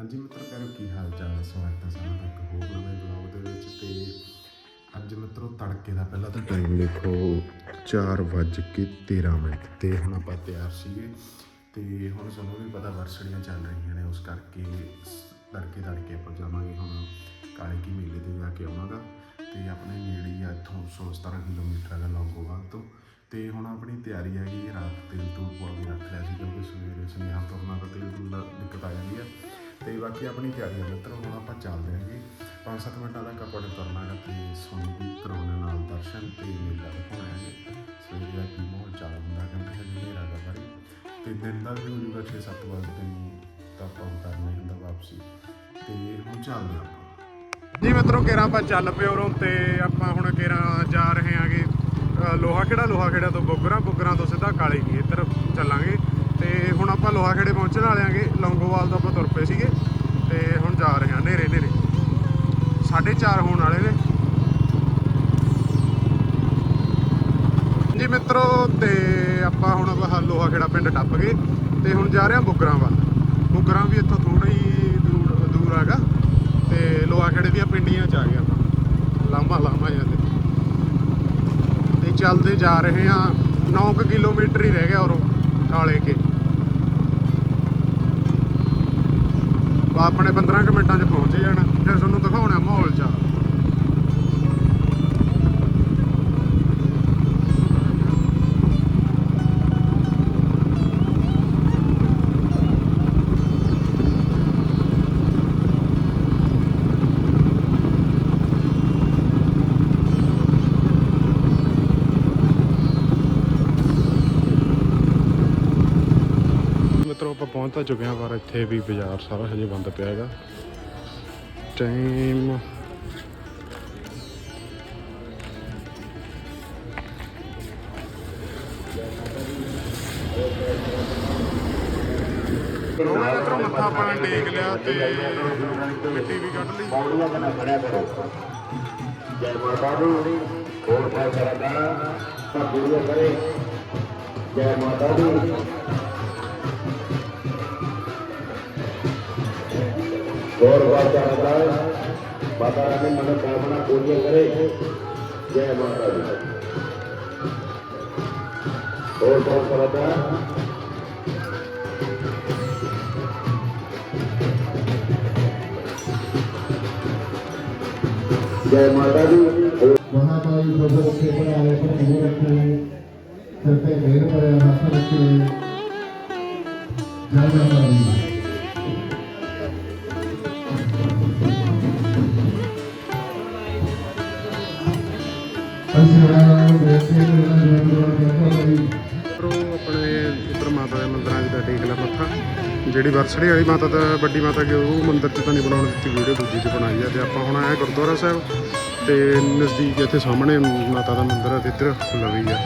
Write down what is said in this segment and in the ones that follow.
ਹਾਂਜੀ ਮਿੱਤਰ, ਪਿਆਰੋ, ਕੀ ਹਾਲ ਚਾਲ ਹੈ? ਸਵਾਗਤ ਹੈ ਸਾਡਾ ਇੱਕ ਹੋਰ ਨਵੇਂ ਬਲੌਗ ਦੇ ਵਿੱਚ ਤੇ ਅੱਜ ਮਿੱਤਰੋ ਤੜਕੇ ਦਾ ਪਹਿਲਾਂ ਤਾਂ ਟਾਈਮ ਦੇਖੋ 4:13 ਮਿੰਟ ਤੇ ਹੁਣ ਆਪਾਂ ਤਿਆਰ ਸੀਗੇ ਤੇ ਹੁਣ ਸਾਨੂੰ ਵੀ ਪਤਾ ਵਰਸੜੀਆਂ ਚੱਲ ਰਹੀਆਂ ਨੇ, ਉਸ ਕਰਕੇ ਤੜਕੇ ਤੜਕੇ ਆਪਾਂ ਜਾਵਾਂਗੇ ਹੁਣ ਕਾਲੇ ਕੀ ਮੇਲੇ ਤੇ ਜਾ ਕੇ ਆਉਣਾ ਗਾ ਤੇ ਆਪਣੇ ਨੇੜੇ ਹੀ ਆ ਇੱਥੋਂ 117 ਕਿਲੋਮੀਟਰ ਦਾ ਲੌਂਗੋਵਾਲ ਤੋਂ ਤੇ ਹੁਣ ਆਪਣੀ ਤਿਆਰੀ ਹੈਗੀ ਰਾਤ ਤੇਲ ਤੋਂ ਪਵਾ ਕੇ ਰੱਖ ਲਿਆ ਸੀ ਕਿਉਂਕਿ ਸਵੇਰੇ ਸੁਨੇਹਾ ਤੁਰਨਾ ਤਾਂ ਤੇਲ ਤੂਲ ਦਿੱਕਤ ਆ ਜਾਂਦੀ ਆ। ਤੇ ਬਾਕੀ ਆਪਣੀ ਤਿਆਰੀ ਹੈ ਮਿੱਤਰੋ, ਹੁਣ ਆਪਾਂ ਚੱਲਦੇ ਹਾਂਗੇ 5-7 ਮਿੰਟਾਂ ਤੱਕ ਆਪਾਂ ਨੇ ਤੁਰਨਾ ਹੈ ਤੇ ਸੋਨੂੰ ਵੀ ਕਰਾਉਣੇ ਨਾਲ ਦਰਸ਼ਨ ਤੇ ਮੇਲਾ ਦਿਖਾਉਣਾ ਹੈ ਸਵੇਰੇ ਦਾ ਕੀ ਮਾਹੌਲ ਚੱਲ ਹੁੰਦਾ ਕਿਉਂਕਿ ਹਜੇ ਹਨੇਰਾ ਦਾ ਬਾਰੀ ਤੇ ਦਿਨ ਦਾ ਵੀ ਹੋ ਜੂਗਾ 6-7 ਵਜੇ ਨੂੰ ਆਪਾਂ ਕਰਨਾ ਹੁੰਦਾ ਵਾਪਸੀ। ਤੇ ਹੁਣ ਚੱਲਦੇ ਹਾਂ ਜੀ ਮਿੱਤਰੋ, ਕੇਰਾਂ ਆਪਾਂ ਚੱਲ ਪਏ ਉਰੋਂ ਤੇ ਆਪਾਂ ਹੁਣ ਕੇਰਾਂ ਜਾ ਰਹੇ ਆਂਗੇ ਲੋਹਾ ਖੇੜਾ। ਲੋਹਾ ਖੇੜਾ ਤੋਂ ਬੁੱਗਰਾ ਬੁੱਗਰਾ ਤੋਂ ਸਿੱਧਾ ਕਾਲੇ ਕੀ ਇੱਧਰ ਚੱਲਾਂਗੇ। ਤੇ ਹੁਣ ਆਪਾਂ ਲੋਹਾ ਖੇੜੇ ਪਹੁੰਚਣ ਵਾਲੇ ਆਂਗੇ। ਲੌਂਗੋਵਾਲ ਤੋਂ ਆਪਾਂ ਤੁਰ ਪਏ ਸੀਗੇ। ਨੇਰੇ ਨੇਰੇ 4:30 ਹੋਣ ਵਾਲੇ ਨੇ। ਜੀ ਮਿੱਤਰੋ, ਤੇ ਆਪਾਂ ਹੁਣ ਲੋਹਾ ਖੇੜਾ ਪਿੰਡ ਟੱਪ ਗਏ ਤੇ ਹੁਣ ਜਾ ਰਹੇ ਹਾਂ ਬੁੱਗਰਾਂ ਵੱਲ ਬੁੱਗਰਾਂ ਵੀ ਇੱਥੋਂ ਥੋੜਾ ਹੀ ਦੂਰ ਦੂਰ ਹੈਗਾ ਤੇ ਲੋਹਾ ਖੇੜੇ ਦੀਆਂ ਪਿੰਡੀਆਂ ਚ ਆ ਗਏ ਆਪਾਂ। ਲਾਂਭਾ ਲਾਂਭਾ ਜਾਂਦੇ ਤੇ। ਚੱਲਦੇ ਜਾ ਰਹੇ ਹਾਂ। 9 ਕਿਲੋਮੀਟਰ ਹੀ ਰਹਿ ਗਿਆ ਔਰੋਂ ਕਾਲੇ ਕੇ। ਆਪਣੇ 15 ਕੁ ਮਿੰਟਾਂ 'ਚ ਪਹੁੰਚ ਜਾਣਾ ਫਿਰ ਤੁਹਾਨੂੰ ਦਿਖਾਉਣਾ ਮਾਹੌਲ ਚ ਪਹੁੰਚ ਤਾਂ ਚੁੱਕੇ ਹਾਂ ਪਰ ਇੱਥੇ ਵੀ ਬਾਜ਼ਾਰ ਸਾਰਾ ਹਜੇ ਬੰਦ ਪਿਆ ਹੈਗਾ। ਟਾਈਮ ਮੱਥਾ ਟੇਕ ਲਿਆ ਤੇ ਮਿੱਟੀ ਵੀ ਕੱਢ ਲਈ। ਪੌੜੀਆਂ ਬਣਾ ਖੜਿਆ ਕਰੋ ਜੈ ਮਾਤਾ ਦੀ ਹੋਰ ਬਹੁਤ ਸਾਰਾ ਤਾਂ ਗੁਰੂ ਕਰੇ ਜੈ ਮਾਤਾ ਦੀ। ਹੋਰ ਬਹੁਤ ਸਾਰਾ ਗਾਣਾ ਮਾਤਾ ਰਾਣੀ ਮਨ ਕਾਮਨਾ ਪੂਰੀ ਕਰੇ। ਜੈ ਮਾਤਾ ਦੀ। ਹੋਰ ਬਹੁਤ ਸਾਰਾ ਗਾਣਾ ਜੈ ਮਾਤਾ ਦੀ। ਮਹਾਮਾਈ ਪ੍ਰਭੂ ਕੇ ਬਣਾਏ ਪਰ ਇਹ ਰੱਖੇ, ਸਿਰ ਤੇ ਮੇਰ ਭਰਿਆ ਹੱਥ ਰੱਖੇ। ਜੈ ਮਾਤਾ ਉੱਪਰੋਂ ਆਪਣੇ ਉੱਪਰ ਮਾਤਾ ਦੇ ਮੰਦਰਾਂ 'ਚ ਦਾ ਟੇਕ ਲਿਆ ਮੱਥਾ। ਜਿਹੜੀ ਵਰਸੜੀ ਵਾਲੀ ਮਾਤਾ ਦਾ ਵੱਡੀ ਮਾਤਾ ਕਿ ਉਹ ਮੰਦਿਰ 'ਚ ਤਾਂ ਨਹੀਂ ਬਣਾਉਣ ਦਿੱਤੀ, ਵੀਡੀਓ ਦੂਜੀ 'ਚ ਬਣਾਈ ਆ। ਤੇ ਆਪਾਂ ਹੁਣ ਆਏ ਗੁਰਦੁਆਰਾ ਸਾਹਿਬ ਤੇ ਨਜ਼ਦੀਕ ਇੱਥੇ ਸਾਹਮਣੇ ਮਾਤਾ ਦਾ ਮੰਦਿਰ ਆ ਤੇ ਇੱਧਰ ਲਵੀ ਆ।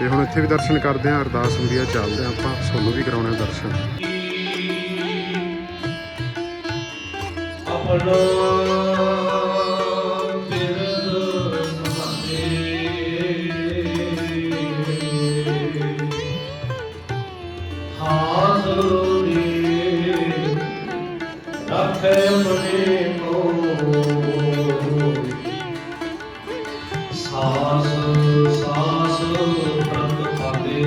ਤੇ ਹੁਣ ਇੱਥੇ ਵੀ ਦਰਸ਼ਨ ਕਰਦੇ ਆ, ਅਰਦਾਸ ਹੁੰਦੀ ਆ, ਚੱਲਦੇ ਆ ਆਪਾਂ। ਤੁਹਾਨੂੰ ਵੀ ਕਰਾਉਣੇ ਆ ਦਰਸ਼ਨ। ਆਪਣਾ ਹਾਜ਼ਰੀ ਰੱਖੇ ਮਨੇ ਕੋ ਸਾਸ ਸਾਸ ਪ੍ਰਤ ਖਾਦੇ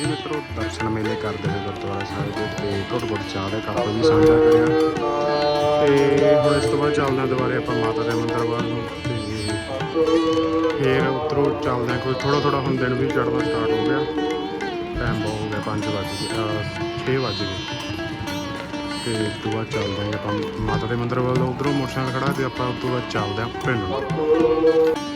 ਮਿੱਤਰੋ, ਦਰਸ਼ਨ ਮੇਲੇ ਕਰਦੇ ਹੋਏ ਗੁਰਦੁਆਰਾ ਸਾਹਿਬ ਦੇ ਤੇ ਘੁੱਟ ਘੁੱਟ ਚਾਹ ਦਾ ਕੱਪ ਵੀ ਸਾਂਝਾ ਕਰਿਆ। ਤੇ ਹੁਣ ਇਸ ਤੋਂ ਬਾਅਦ ਚੱਲਦੇ ਦੁਬਾਰੇ ਆਪਾਂ ਮਾਤਾ ਦੇ ਮੰਦਰ ਵੱਲ ਨੂੰ। ਫਿਰ ਉੱਤਰੋਂ ਚੱਲਦੇ ਹਾਂ ਕੋਈ ਥੋੜਾ ਥੋੜਾ ਹੁਣ ਦਿਨ ਵੀ ਚੜ੍ਹਨਾ ਸਟਾਰਟ ਹੋ ਗਿਆ। ਟਾਈਮ ਬਹੁਤ ਹੋ ਗਿਆ 5 ਵਜ ਗਏ 6 ਵਜ ਗਏ। ਤੇ ਉਸ ਤੋਂ ਬਾਅਦ ਚੱਲਦੇ ਹਾਂ ਆਪਾਂ ਮਾਤਾ ਦੇ ਮੰਦਿਰ ਵੱਲ, ਉਧਰੋਂ ਮੋਟਰਸਾਈਕਲ ਖੜਾ ਤੇ ਆਪਾਂ ਉਸ ਤੋਂ ਬਾਅਦ ਚੱਲਦੇ ਹਾਂ ਪਿੰਡ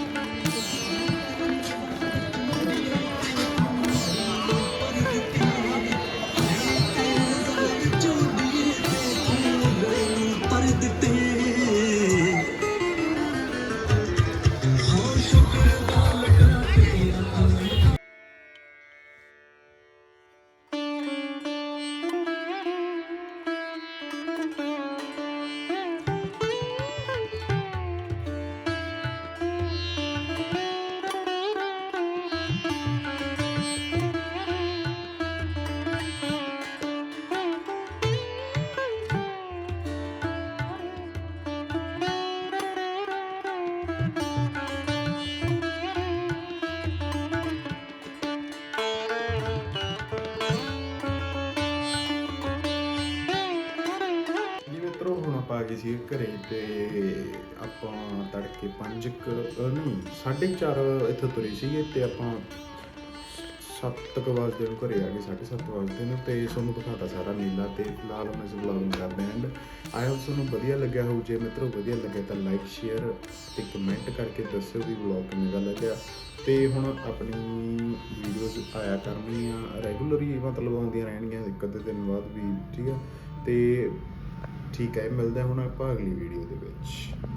ਧਰੋਂ ਹੁਣ ਆਪਾਂ ਆ ਗਏ ਸੀ ਘਰੇ ਤੇ ਆਪਾਂ ਤੜਕੇ 5 ਨਹੀਂ 4:30 ਇੱਥੋਂ ਤੁਰੇ ਸੀਗੇ ਤੇ ਆਪਾਂ 7 ਵਜੇ ਨੂੰ ਘਰੇ ਆ ਗਏ 7:30 ਵਜੇ ਨੂੰ ਤੇ ਤੁਹਾਨੂੰ ਦਿਖਾਤਾ ਸਾਰਾ ਮੇਲਾ ਤੇ ਫਿਲਹਾਲ ਮੈਂ ਇਸ ਵਲੌਗ ਨੂੰ ਕਰਦੇ ਐਂਡ ਆਈ ਹੋਪ ਤੁਹਾਨੂੰ ਵਧੀਆ ਲੱਗਿਆ ਹੋਊ ਜੇ ਮਿੱਤਰੋ ਵਧੀਆ ਲੱਗਿਆ ਤਾਂ ਲਾਈਕ ਸ਼ੇਅਰ ਤੇ ਕਮੈਂਟ ਕਰਕੇ ਦੱਸਿਓ ਵੀ ਵਲੌਗ ਕਿਵੇਂ ਦਾ ਲੱਗਿਆ। ਤੇ ਹੁਣ ਆਪਣੀ ਵੀਡੀਓਜ਼ ਆਇਆ ਕਰਨੀਆਂ ਰੈਗੂਲਰ ਹੀ ਮਤਲਬ ਆਉਂਦੀਆਂ ਰਹਿਣਗੀਆਂ ਇੱਕ ਅੱਧੇ ਦਿਨ ਬਾਅਦ ਵੀ, ਠੀਕ ਹੈ ਤੇ ਠੀਕ ਹੈ ਮਿਲਦੇ ਹੁਣ ਆਪਾਂ ਅਗਲੀ ਵੀਡੀਓ ਦੇ ਵਿੱਚ।